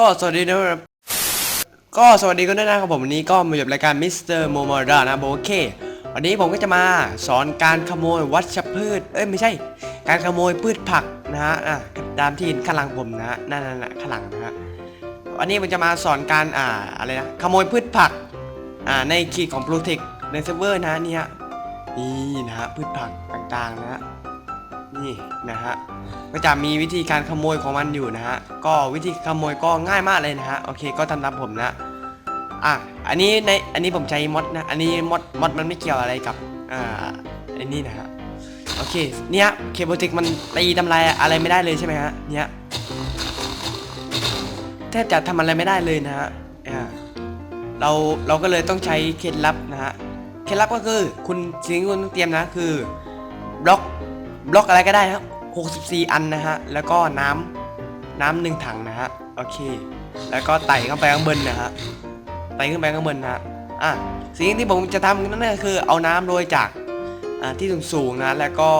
ก็สวัสดีนะครับก็สวัสดีกันด้วยนะครับผมวันนี้ก็มาอยู่กับรายการมิสเตอร์โมโมดานะโอเค วันนี้ผมก็จะมาสอนการขโมยวัชพืช เอ้ยไม่ใช่ การขโมยพืชผักนะฮะอะตามที่เห็นข้างหลังผมนะฮะนั่นน่ะข้างหลังนะฮะวันนี้ผมจะมาสอนการอ่าอะไรนะขโมยพืชผักอ่าในคีย์ของ p r o t e c ในเซิร์ฟเวอร์นะนี่ฮะนี่นะฮะพืชผักต่างๆนะฮะ นี่นะฮะก็จะมีวิธีการขโมยของมันอยู่นะฮะก็วิธีขโมยก็ง่ายมากเลยนะฮะโอเคก็ทำตามผมนะอะอันนี้ในอันนี้ผมใช้มดนะอันนี้มดมดมันไม่เกี่ยวอะไรกับอ่าอันนี้นะฮะโอเคเนี่ยเคเบิลติกมันตีทำลายอะไรไม่ได้เลยใช่ไหมฮะเนี่ยแทบจะทำอะไรไม่ได้เลยนะฮะเราเราก็เลยต้องใช้เคล็ดลับนะฮะเคล็ดลับก็คือคุณสิ่งที่คุณต้องเตรียมนะคือบล็อก บล็อกอะไรก็ได้ครับ64 อันนะฮะ แล้วก็น้ำน้ำหนึ่งถังนะฮะ โอเค แล้วก็ไต่ขึ้นไปข้างบนนะฮะ ไต่ขึ้นไปข้างบนนะฮะ อะ สิ่งที่ผมจะทำนั่นก็คือเอาน้ำโรยจากอ่าที่สูงๆนะ แล้วก็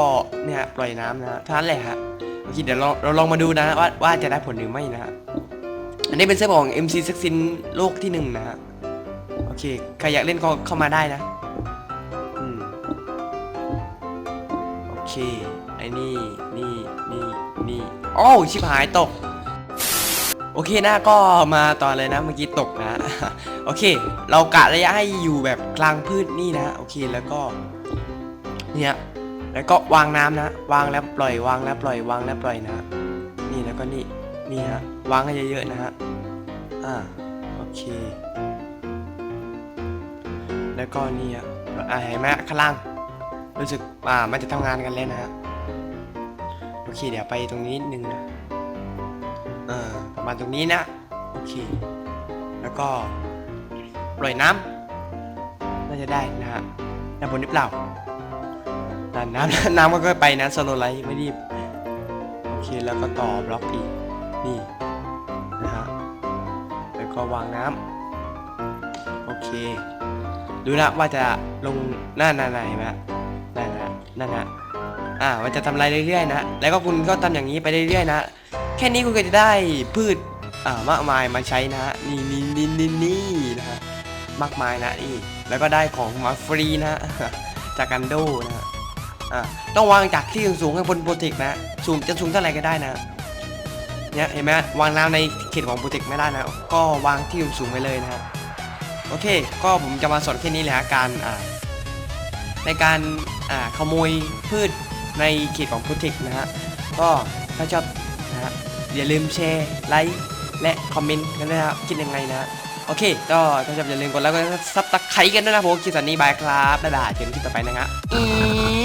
เนี่ยปล่อยน้ำนะท่านั้นแหละฮะ โอเค เดี๋ยวเราเราลองมาดูนะว่าว่าจะได้ผลหรือไม่นะฮะ อันนี้เป็นเสื้อของ MC ซักซินโลกที่หนึ่งนะฮะ โอเค ใครอยากเล่นก็เข้ามาได้นะ คไอ้นี่นี่นี่นี่โอ้ชิบหายตก โอเคนะก็มาต่อเลยนะเมื่อกี้ตกนะ โอเค เรากะระยะให้อยู่แบบกลางพืชนี่นะ โอเคแล้วก็ เนี่ยแล้วก็วางน้ำนะ วางแล้วปล่อย วางแล้วปล่อย วางแล้วปล่อยนะ นี่แล้วก็นี่นี่ฮะวางให้เยอะๆนะฮะอ่าโอเค แล้วก็นี่อะอ่าเห็นไหมข้างล่าง รู้สึกอ่ามันจะทำงานกันแล้วนะฮะโอเค เดี๋ยวไปตรงนี้นิดนึงนะเออประมาณตรงนี้นะโอเค แล้วก็ปล่อยน้ำน่าจะได้นะฮะด้านบนหรือเปล่าน้ำน้ำน้ำก็ไปนะสโลไลท์ไม่รีบโอเคแล้วก็ต่อบล็อกอีกนี่นะฮะแล้วก็วางน้ำโอเค ดูนะว่าจะลงหน้าหน้าไหนไหม นั่นนะนะอ่ามันจะทำอะไรเรื่อยๆนะแล้วก็คุณก็ทำอย่างนี้ไปเรื่อยๆนะแค่นี้คุณก็จะได้พืชอ่ามากมายมาใช้นะฮะนี่นี่นี่นี่นี่นะฮะมากมายนะนี่แล้วก็ได้ของมาฟรีนะจากกันโดนะฮะอ่าต้องวางจากที่สูงๆให้บนโปรเทคนะสูงจะสูงเท่าไหร่ก็ได้นะเนี่ยเห็นไหมวางน้ำในเขตของโปรเทคไม่ได้นะก็วางที่สูงไปเลยนะฮะโอเค ก็ผมจะมาสอนแค่นี้แหละการอ่า ในการขโมยพืชในเขตของพุทธิ์นะฮะก็ถ้าชอบนะฮะอย่าลืมแชร์ไลค์และคอมเมนต์กันด้วยนะครับคิดยังไงนะโอเคก็ถ้าชอบอย่าลืมกดแล้วก็ซับตะไคร้กันด้วยนะผมคิดสันนี้บายครับบ๊ายบายเจอกันคลิปต่อไปนะฮะอี